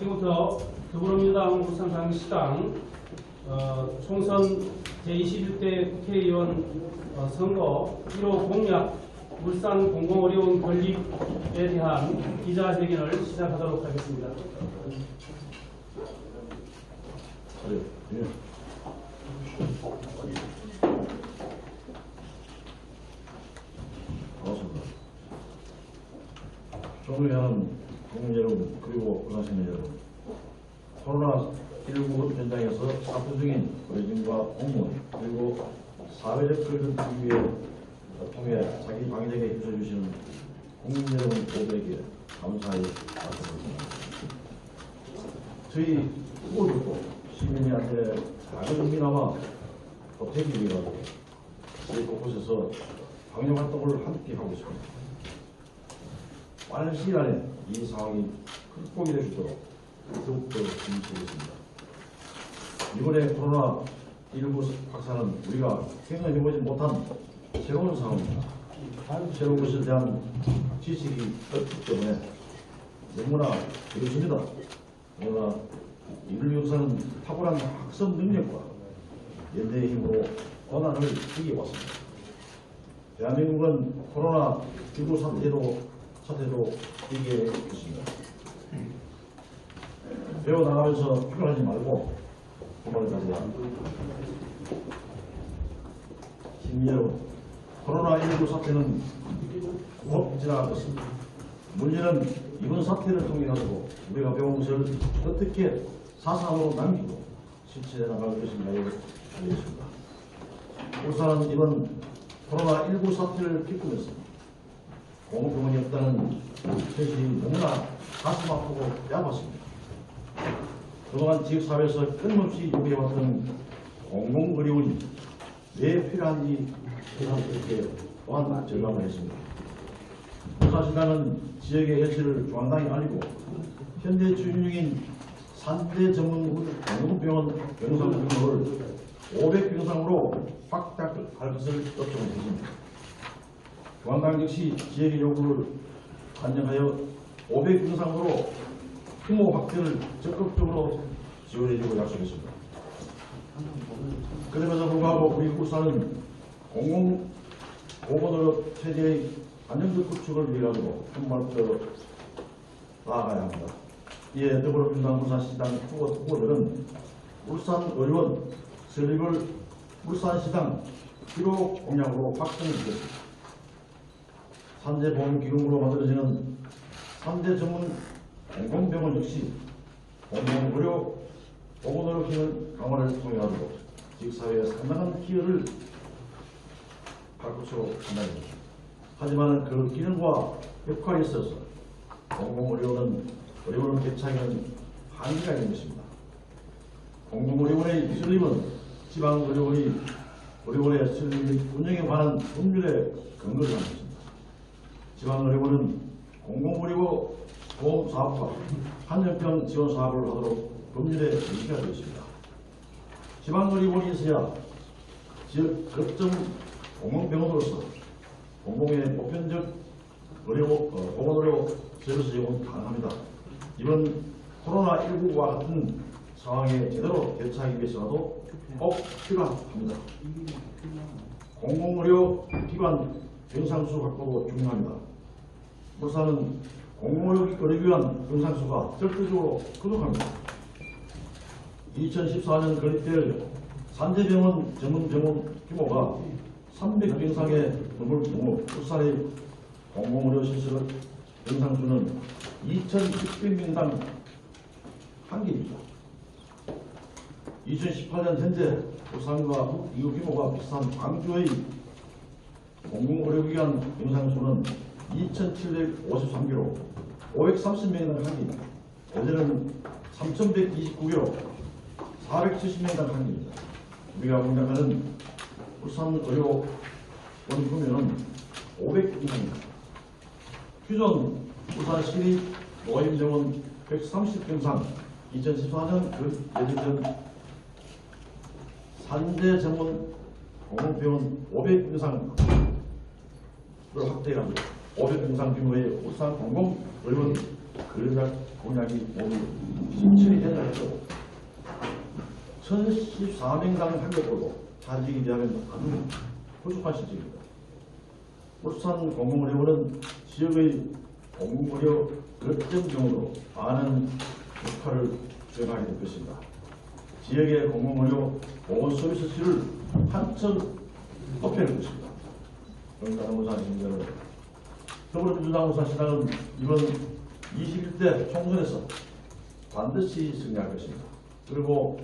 지금부터 더불어민주당 울산장시당 어, 총선 제21대 국회의원 어, 선거 1호 공약 울산 공공의료원 건립에 대한 기자회견을 시작하도록 하겠습니다. 반갑습니다. 존경하는 국민 여러분 그리고 의사시민 여러분 코로나19 현장에서 사투 중인 의료진과 공무원 그리고 사회적 두기 위해 통해 자기 방역에 힘써주시는 국민 여러분 모두에게 감사의 말씀드립니다. 저희 후보들도 시민들한테 작은 의미나마 보태기 위해서 저희 곳곳에서 방역 활동을 함께 하고 있습니다. 빠른 시일 안에 이 상황이 극복이 될 수 있도록 더욱더 힘쓰겠습니다. 이번에 코로나19 확산은 우리가 생각해 보지 못한 새로운 상황입니다. 새로운 것에 대한 지식이 없기 때문에 너무나 어렵습니다. 그러나 이를 위해서는 탁월한 학습 능력과 연대의 힘으로 권한을 이겨왔습니다. 대한민국은 코로나19 사태 도, 사태도 이겨냈습니다. 배워 나가면서 피곤하지 말고 주말까지 시민 여러분, 코로나19 사태는 곧 지나갈 것입니다. 문제는 이번 사태를 통해 가지고 우리가 배운 것을 어떻게 사상으로 남기고 실천해 나갈 것인가에 달려있습니다. 울산은 이번 코로나19 사태를 겪으면서 공병원이 없다는 현실이 너무나 가슴 아프고 뼈아팠습니다. 그동안 지역사회에서 끊임없이 요구해왔던 공공 의료원이 왜 필요한지 세상스럽게 또한 절감을 했습니다. 사실과는 지역의 여치를 중앙당이 알리고 현재 추진 중인 3대 전문 공공병원 병상 규모를 500병상으로 확대할 것을 요청을 했습니다. 중앙당 역시 지역의 요구를 반영하여 500병상으로 규모 확대를 적극적으로 지원해주고 약속했습니다. 그럼에도 불구하고 우리 울산은 공공 보건의료 체제의 안정적 구축을 위해 가지고 한발더 나아가야 합니다. 이에 더불어민주당 울산시당 후보, 후보들은 울산 의원 설립을 울산시당 1호 공약으로 확정했습니다. 산재 보험기금으로 만들어지는 3대 전문 공공병원 역시 공공 의료 보건의료 기능 강화를 통해 가지고 지역사회에 상당한 기여를 할 것으로 판단됩니다. 하지만 그 기능과 역할에 있어서 공공의료는 의료원을 개최하기는 한계가 있는 것입니다. 공공의료원의 설립은 지방의료원이 의료원의 및 운영에 관한 법률에 근거를 것입니다. 지방의료원은 공공의료 보험사업과 한정병 지원 사업을 하도록 법률에 명시가 되어 있습니다. 지방의료원이 있어야 지역 거점 공공병원으로서 공공의 보편적 의료, 어, 보건의료 서비스 제공 가능합니다. 이번 코로나19와 같은 상황에 제대로 대처하기 위해서라도 꼭 필요합니다. 공공의료 기관 병상수 확보도 중요합니다. 울산은 공공의료기관 병상수가 절대적으로 부족합니다. 2014년 건립될 산재병원 전문병원 규모가 300병상에 넘을 경우 울산의 공공의료 시설 병상수는 2,600명당 한 개입니다. 2018년 현재 울산과 이후 규모가 비슷한 광주의 공공의료기관 병상수는 2,753개로 530명당 한개입니다. 어제는 3,129개로 470명당 한개입니다. 우리가 공략하는 울산 의료 원구면은 500명입니다. 기존 울산 시립 노인병원 130병상 2014년 그 예정된 산재 전문 공공병원 500병상을 확대해가지 고 500병상 규모의 울산 공공의료원 근력 공약이 모두 신청이 된다 해도 1014명당 한국으로 자직이 되면 아주 부족한 실정입니다. 울산 공공의료원은 지역의 공공의료 결정적으로 많은 역할을 수행하게 될 것입니다. 지역의 공공의료 보건 서비스를 한층 높여낼 것입니다. 그러니까 우산 시민들은 더불어민주당 우산시당은 이번 21대 총선에서 반드시 승리할 것입니다. 그리고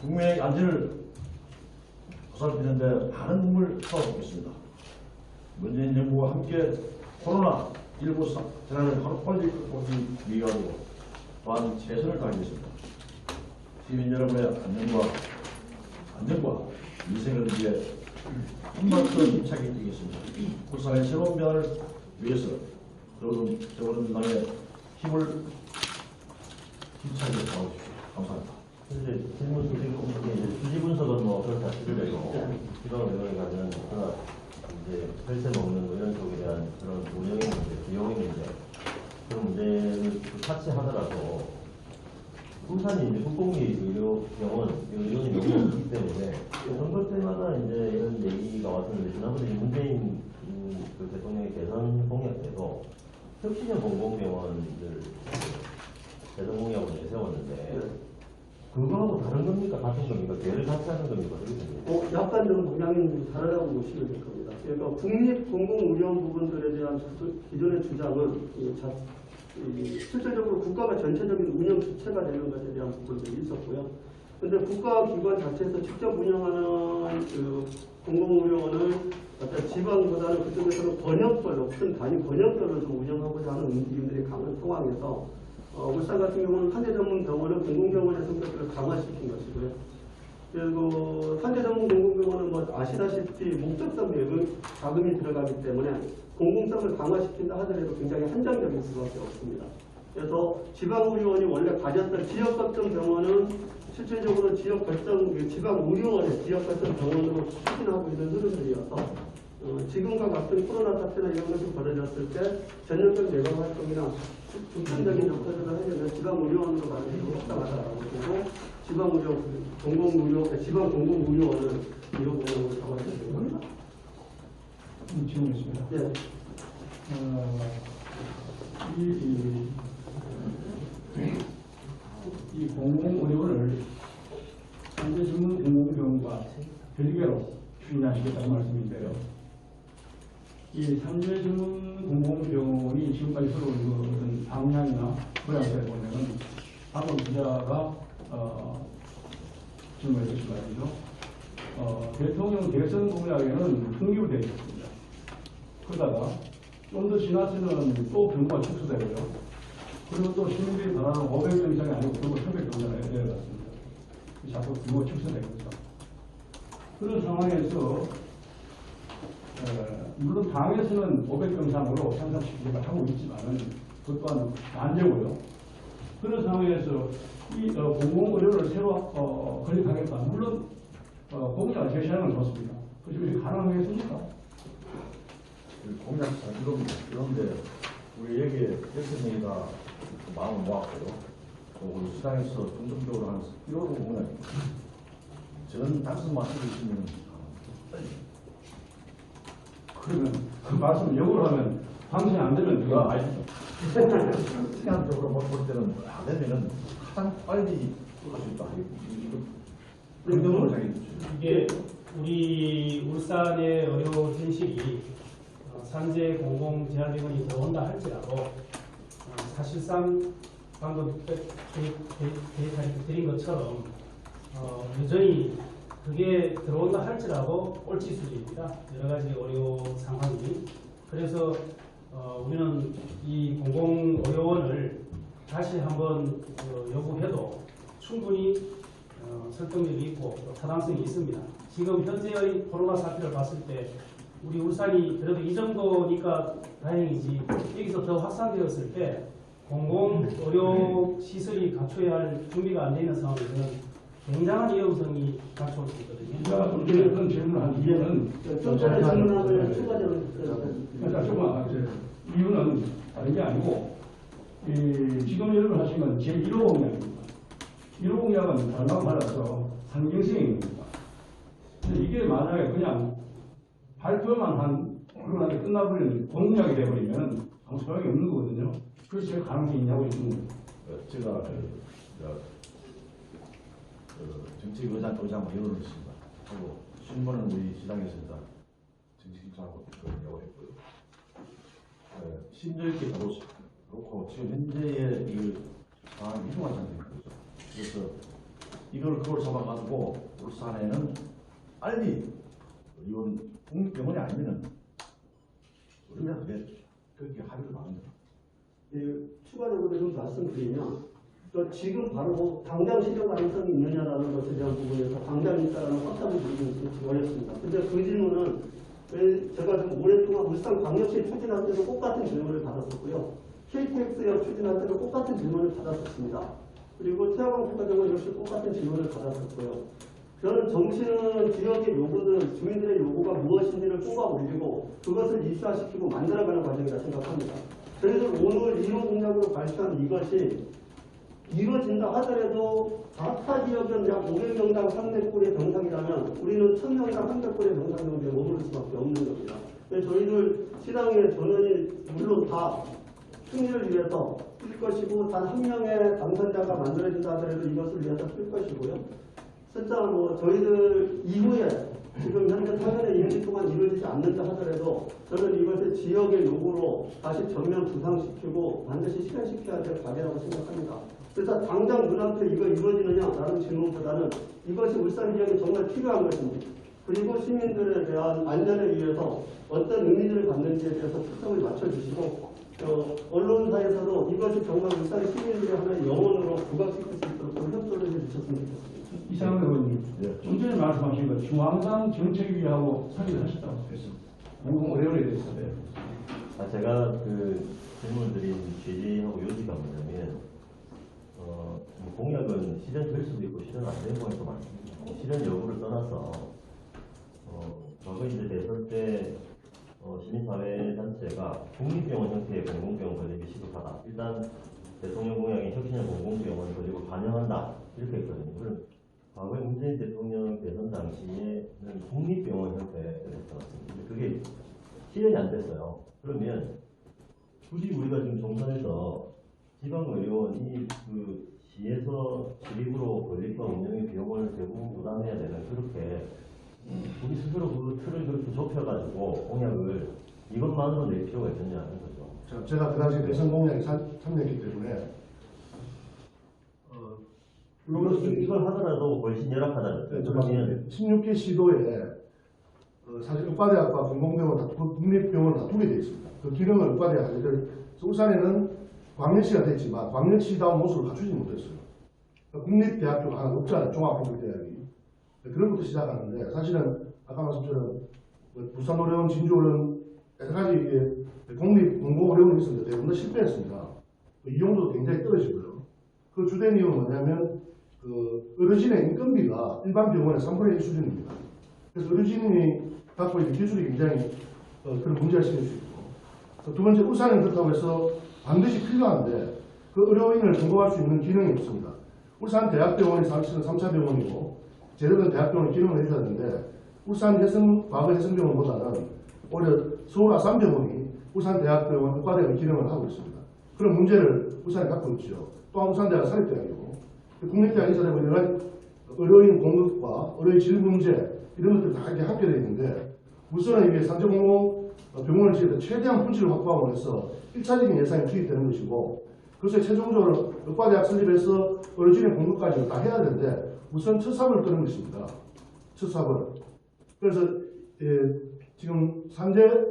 국민의 안전을 보살피는데 많은 힘을 쏟아붓겠습니다. 문재인 정부와 함께 코로나19 사- 재난을 하루빨리 극복하기 위하고 또한 최선을 다하겠습니다. 시민 여러분의 안전과 안전과 위생을 위해 한번더 힘차게 뛰겠습니다. 울산의 새로운 변화를 위해서 여러분, 여러분만의 힘을 힘차게 다하십시오. 감사합니다. 이제 질문 드리고 이제 수지 분석은 뭐 그렇다 치더라도 지방 의원이 가는 그런 이제 혈세 먹는 의원 쪽에 대한 그런 운영의 문제, 비용의 문제 그런 문제를 차치하더라도 울산이 이제 국공립 의료병원 의료원이 너무 없기 때문에 선거 때마다 이제 이런 얘기가 왔었는데 지난번에 문재인 대통령의 대선 공약 때도 혁신형 공공병원들 대선 공약을 내세웠는데 그거하고 다른 겁니까? 같은 겁니까? 개를 같이 하는 겁니까? 어떻게 됩니까? 어, 약간 좀 방향이 다르다고 보시면 될 겁니다. 그러니까 국립 공공의료원 부분들에 대한 주- 기존의 주장은 이 자, 이 실질적으로 국가가 전체적인 운영 주체가 되는 것에 대한 부분들이 있었고요. 근데 국가기관 자체에서 직접 운영하는 그 공공의료원을 어떤 지방보다는 그쪽에서는 번역별로, 큰 단위 번역별로 좀 운영하고자 하는 움직임들이 강한 상황에서 어, 울산 같은 경우는 환자 전문 병원은 공공병원의 성격을 강화시킨 것이고요. 그리고 환자 전문 공공병원은 뭐 아시다시피 목적성 내부 자금이 들어가기 때문에 공공성을 강화시킨다 하더라도 굉장히 한정적일 수밖에 없습니다. 그래서 지방의료원이 원래 가졌던 지역 거점 병원은 실질적으로 지역 거점 그 지방 의료원의 지역 거점 병원으로 추진하고 있는 흐름들이어서 어, 지금과 같은 코로나 사태나 이런 것이 벌어졌을 때 전역적 예방 활동이나 중점적인 역할을 하려면 지방 의료원으로 가는 게 합당하다고 보고 지방 의료 공공 의료 지방 공공 의료원을 이런 공간으로 잡아야 됩니다. 질문했습니다. 네. 어, 이, 이, 이 공공 의료를 현재 전문 공공병원과 별개로 추진하시겠다는 말씀인데요. 이 삼재 전문 공공병원이 지금까지 서로 어떤 방향이나 모양새를 보면은 방금 기자가 어, 질문해 주신 말이죠. 어, 대통령 대선 공약에는 흥미되어 있습니다. 그러다가 좀 더 지나서는 또 규모가 축소되고요. 그리고 또 시민들이 바라는 500명 이상이 아니고 규모 300명 이상에 내려갔습니다. 자꾸 규모 축소되고 있죠. 그런 상황에서 어, 물론 당에서는 500명 이상으로 상상시키기가 하고 있지만은 그것 또한 안되고요. 그런 상황에서 이 어, 공공의료를 새로 어, 건립하겠다. 물론 어, 공약을 제시하는 건 좋습니다. 그것이 가능하겠습니까? 그 공약상 이겁니다. 그런데 우리 여기에 대통령이가 마음을 모았고요. 또 우리 시당에서 중점적으로 하는 1호 공약입니다. 저는 하고 있으면 그러면 그 말씀 역으로 하면 당신이 안 되면 그거 아시죠? 시간적으로 볼 때는 안 되면은 가장 빨리 할 수 있다. 이거 긍정으로 자기 이게 우리 울산의 의료 현실이 어, 산재 공공 재활병원이 들어온다 할지라도 어, 사실상 방금 대입 드린 것처럼 어, 여전히 그게 들어온다 할지라도 꼴찌 수준입니다. 여러 가지 의료 상황이. 그래서 어, 우리는 이 공공의료원을 다시 한번 어, 요구해도 충분히 어, 설득력이 있고 또 타당성이 있습니다. 지금 현재의 코로나 사태를 봤을 때 우리 울산이 그래도 이 정도니까 다행이지 여기서 더 확산되었을 때 공공 의료 시설이 갖춰야 할 준비가 안 되는 상황에서는 굉장한 위험성이 갖춰올 수 있거든요. 제가 문제는 그런 질문을 한 이유는 좀 전에 질문하면 추가적으로 그러니까 조금 아, 이제 이유는 다른 게 아니고 이 지금 여러분 하신 건 제1호 공약입니다. 1호 공약은 다르고 달라서 상징성입니다. 근데 이게 만약에 그냥 발표만 한 그러고 끝나버리는 공약이 돼버리면 아무 소용이 없는 거거든요. 그래서 제가 가능성이 있냐고 있습니다. 어, 제가 그, 저, 그 정책 의장 의장 이혼을 했습니다. 하고 신문은 우리 시장에서 다 정책국장하고 그러냐고 했고요. 어, 심도 있게 그렇고 지금 현재의 이 상황이 않는 거죠. 그래서 이걸 그걸 잡아가지고 울산에는 빨리 이건 국립병원이 아니면은 우리가 그게 그렇게 합의를 거예요. 예, 추가적으로 좀 말씀드리면 또 지금 바로 뭐 당장 실현 가능성이 있느냐라는 것에 대한 부분에서 당장 있다라는 확답을 드리기 좀 어렵습니다. 근데 그 질문은 왜 제가 좀 오랫동안 울산 광역시 추진할 때도 똑같은 질문을 받았었고요. KTX역 추진할 때도 똑같은 질문을 받았었습니다. 그리고 태화강 국가정원 역시 똑같은 질문을 받았었고요. 저는 정치는 지역의 요구들, 주민들의 요구가 무엇인지를 뽑아 올리고 그것을 이슈화시키고 만들어가는 과정이라 생각합니다. 저희들 오늘 1호 공약으로 발표한 이것이 이루어진다 하더라도 다타 지역은 약 500명당 300골의 병상이라면 우리는 1000명당 300골의 병상 정도에 머무를 수밖에 없는 겁니다. 저희들 시당의 전원이 물론 다 승리를 위해서 쓸 것이고 단 한 명의 당선자가 만들어진다 하더라도 이것을 위해서 쓸 것이고요. 진짜 뭐 저희들 이후에 지금 현재 8년의 임기 동안 이루어지지 않는다 하더라도 저는 이것을 지역의 요구로 다시 전면 부상시키고 반드시 실현시켜야 될 과제라고 생각합니다. 그래서 당장 눈앞에 이거 이루어지느냐라는 질문보다는 이것이 울산 지역에 정말 필요한 것입니다. 그리고 시민들에 대한 안전을 위해서 어떤 의미를 갖는지에 대해서 초점을 맞춰주시고 어, 언론사에서도 이것이 정말 울산 시민들의 하나의 영혼으로 부각시킬 수 있도록 좀 협조를 해주셨으면 좋겠습니다. 이상훈 의원님, 예. 좀 전에 말씀하신 것 중앙당 정책위하고 상의를 하셨다고 했습니다. 공공 어려울에 대해서. 아, 제가 그 질문 드린 취지하고 요지가 뭐냐면, 공약은 실현될 수도 있고 실현 안 되는 공약도 많습니다. 실현 여부를 떠나서, 어, 과거 이제 대선 때, 어, 시민사회단체가 국립병원 형태의 공공병원 건립이 시급하다. 일단 대통령 공약인 혁신형 공공병원 건립을 반영한다. 이렇게 했거든요. 과거에 문재인 대통령 대선 당시에는 국립병원 형태를 했었습니다. 그게 실현이 안 됐어요. 그러면 굳이 우리가 지금 정선에서 지방의료원이 그 시에서 지립으로 건립과 운영의 비용을 대부분 부담해야 되는 그렇게 우리 스스로 그 틀을 그렇게 좁혀가지고 공약을 이것만으로 낼 필요가 있느냐는 거죠. 자, 제가 그 당시 대선 공약에 참- 참여했기 때문에 어, 이걸, 이걸 하더라도 훨씬 열악하다는 네, 거죠. 그러면 16개 시도에 어, 사실 의과대학과 공공병원 다, 국립병원 다 두게 되어 있습니다. 그 기능을 의과대학 하기를 울산에는 광역시가 됐지만 광역시다운 모습을 갖추지 못했어요. 국립대학교가 하나 없잖아요. 종합국립대학이. 네, 그런 것부터 시작하는데 사실은 아까 말씀처럼 그 부산어려운, 진주어려운 여러 가지 이게 공립 공공어려움이 있었는데 대부분 다 실패했습니다. 그 이용도도 굉장히 떨어지고요. 그 주된 이유는 뭐냐면 그 어르신의 인건비가 일반 병원의 3분의 1 수준입니다. 그래서 어르신이 갖고 있는 기술이 굉장히 어, 그런 문제가 생길 수 있고 그두 번째 울산은 그렇다고 해서 반드시 필요한데 그 의료인을 등록할 수 있는 기능이 없습니다. 울산 대학병원이 사실은 3차 병원이고 제대로 된 대학병원 기능을 해줘야 되는데 울산 해성 과거 해성병원보다는 오히려 서울 아산병원이 울산 대학병원 의과대학 기능을 하고 있습니다. 그런 문제를 울산이 갖고 있죠. 또한 울산대학 사립대학이고 국립대학 인사되고 가지 의료인 공급과 의료인 질 문제 이런 것들 다 함께 되어 있는데 우선은 이게 산재공공 병원을 지을 때 최대한 품질을 확보하고 해서 1차적인 예산이 투입되는 것이고 그래서 최종적으로 의과대학 설립해서 의료진의 공급까지 다 해야 되는데 우선 첫 삽을 끄는 것입니다. 첫 삽을. 그래서 예, 지금 산재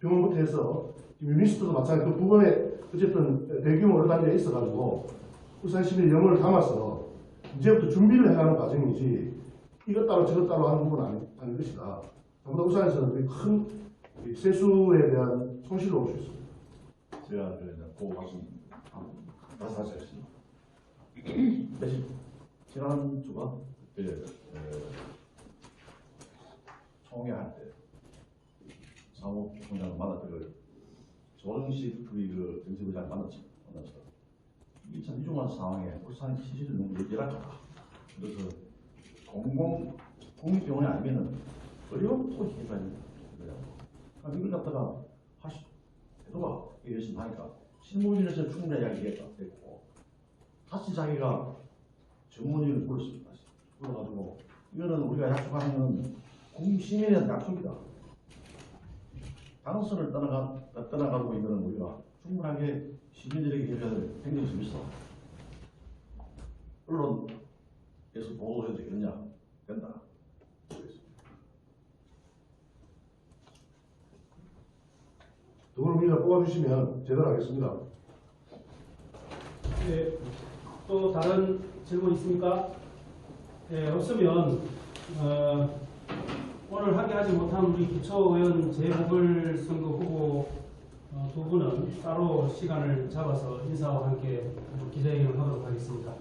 병원부터 해서 유니스트도 마찬가지 그 부분에 어쨌든 대규모 의료 단지가 있어가지고 울산 시민의 영혼을 담아서 이제부터 준비를 해가는 과정이지 이것 따로 저것 따로 하는 부분은 아닌 것이다. 울산에서는 되게 큰이 세수에 대한 손실을 올수 있습니다. 제가 그 말씀 말씀하셨습니다. 대신 지난 주가 그때 에, 총회할 때 사무총장을 만났던 그 조정식 우리 그 정책의장 만났죠. 참 이중한 상황에 울산 시설이 너무 열악하다. 그래서 공공 공립병원이 아니면은 어려운 또 해결이 거예요. 아, 이걸 갖다가 하시 해도가 이랬으면 하니까 실무진에서 충분히 이야기했다 됐고 다시 자기가 전문의를 불렀습니다. 불러가지고 이거는 우리가 약속하는 대한 약속이다. 당선을 떠나가 떠나가고 이거는 우리가 충분하게 시민들에게 해줘야 될 행정이 있어. 언론에서 보도해도 되겠냐? 된다. 더불어민주당 뽑아주시면 제대로 하겠습니다. 네, 또 다른 질문 있습니까? 네, 없으면 어, 오늘 합의하지 못한 우리 기초의원 재보궐선거 후보 어, 두 분은 따로 시간을 잡아서 인사와 함께 기자회견을 하도록 하겠습니다.